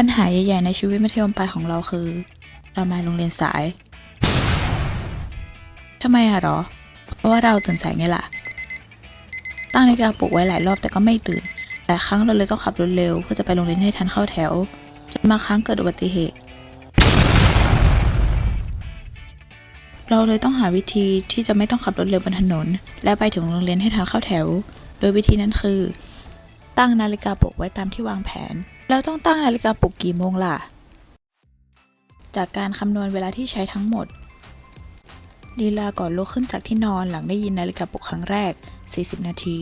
ปัญหาใหญ่ ๆ ในชีวิตมัธยมปลายของเราคือ เรามาโรงเรียนสายทำไมอะหรอ เพราะว่าเราตื่นสายไงล่ะ ตั้งนาฬิกาปลุกไว้หลายรอบแต่ก็ไม่ตื่นหลายครั้งเราเลยต้องขับรถเร็วเพื่อจะไปโรงเรียนให้ทันเข้าแถว จนบางครั้งเกิดอุบัติเหตุ เราเลยต้องหาวิธีที่จะไม่ต้องขับรถเร็วบนถนน และไปถึงโรงเรียนให้ทันเข้าแถว โดยวิธีนั้นคือ ตั้งนาฬิกาปลุกไว้ตามที่วางแผน แล้วต้องตั้งนาฬิกาปลุกกี่โมงล่ะ จากการคำนวณเวลาที่ใช้ทั้งหมด ลีลาก่อนลุกขึ้นจากที่นอนหลังได้ยินนาฬิกาปลุกครั้งแรก 40 นาที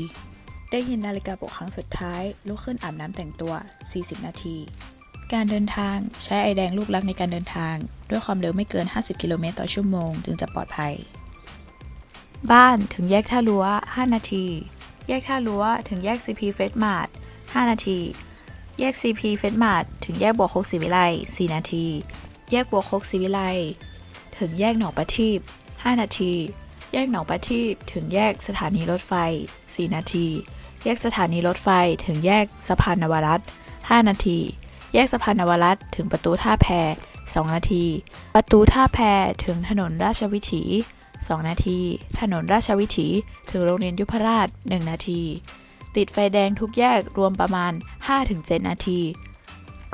ได้ยินนาฬิกาปลุกครั้งสุดท้าย ลุกขึ้นอาบน้ำแต่งตัว 40 นาที การเดินทางใช้ไอแดงลูกรักในการเดินทาง ด้วยความเร็วไม่เกิน 50 กิโลเมตรต่อชั่วโมง จึงจะปลอดภัย บ้านถึงแยกท่ารั้ว 5 นาที แยกท่ารั้วถึงแยก CP เฟสมาร์ท5นาที แยก CP เฟสมาร์ถึงแยกบวก6ศิวิไล4นาที แยกบวก6ศิวิไลถึงแยกหนองประทีป5นาที แยกหนองประทีปถึงแยกสถานีรถไฟ 4 นาที แยกสถานีรถไฟถึงแยกสะพานนวรัตน์5นาที แยกสะพานนวรัตน์ถึงประตูท่าแพ2นาที ประตูท่าแพถึงถนนราชวิถี 2 นาที ถนนราชวิถี ถึงโรงเรียนยุพราช 1 นาที ติดไฟแดงทุกแยกรวมประมาณ 5-7 นาที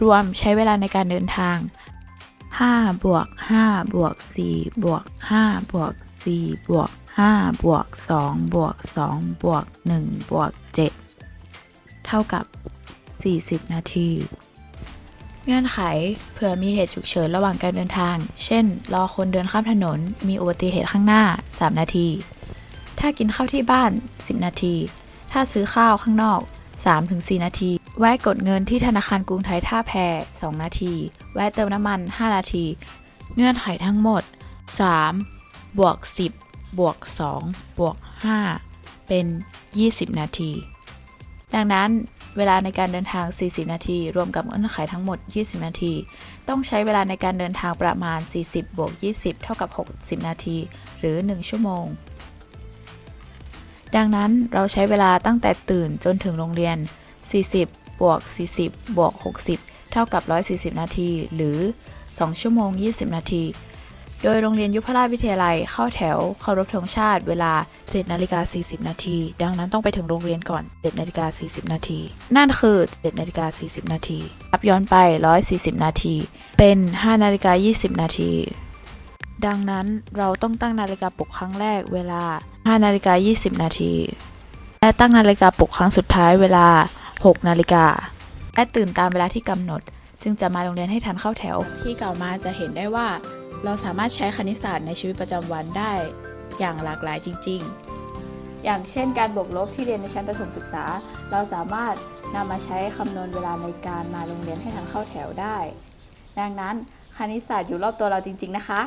รวมใช้เวลาในการเดินทาง 5 บวก 5 บวก 4 บวก 5 บวก 4 บวก 5 บวก 2 บวก 2 บวก 1 บวก 7 เท่ากับ 40 นาที เงื่อนไขเผื่อมีเหตุฉุกเฉินระหว่างการเดินทาง เช่น รอคนเดินข้ามถนน มีอุบัติเหตุข้างหน้า 3 นาที ถ้ากินข้าวที่บ้าน 10 นาที ถ้าซื้อข้าวข้างนอก 3-4 นาที แวะกดเงินที่ธนาคารกรุงไทยท่าแพ 2 นาที แวะเติมน้ำมัน 5 นาที เงื่อนไขทั้งหมด 3 บวก 10 บวก 2 บวก 5 เป็น 20 นาที ดังนั้นเวลาในการเดินทาง 40 นาที รวมกับเงื่อนไขทั้งหมด 20 นาที ต้องใช้เวลาในการเดินทางประมาณ 40 บวก 20 เท่ากับ 60 นาที หรือ 1 ชั่วโมง ดังนั้นเราใช้เวลาตั้งแต่ตื่นจนถึงโรงเรียน 40 บวก 40 บวก 60 เท่ากับ 140 นาที หรือ 2 ชั่วโมง 20 นาที โดยโรงเรียนยุพราชวิทยาลัยเข้าแถวเคารพธงชาติเวลา 7 นาฬิกา 40 นาที ดังนั้นต้องไปถึงโรงเรียนก่อน 7 นาฬิกา 40 นาที นั่นคือ 7 นาฬิกา 40 นาทีนับย้อนไป 140 นาที เป็น 5 นาฬิกา 20 นาที ดังนั้นเราต้องตั้งนาฬิกาปลุกครั้งแรกเวลา 5 นาฬิกา 20 นาที และตั้งนาฬิกาปลุกครั้งสุดท้ายเวลา 6 นาฬิกา และตื่นตามเวลาที่กำหนด จึงจะมาโรงเรียนให้ทันเข้าแถว ที่เก่ามาจะเห็นได้ว่า เราสามารถใช้คณิตศาสตร์ในชีวิตประจำวันได้ อย่างหลากหลายจริง ๆ อย่างเช่นการบวกลบที่เรียนในชั้นประถมศึกษา เราสามารถนำมาใช้คำนวณเวลาในการมาโรงเรียนให้ทันเข้าแถวได้ ดังนั้นคณิตศาสตร์อยู่รอบตัวเราจริง ๆ นะคะ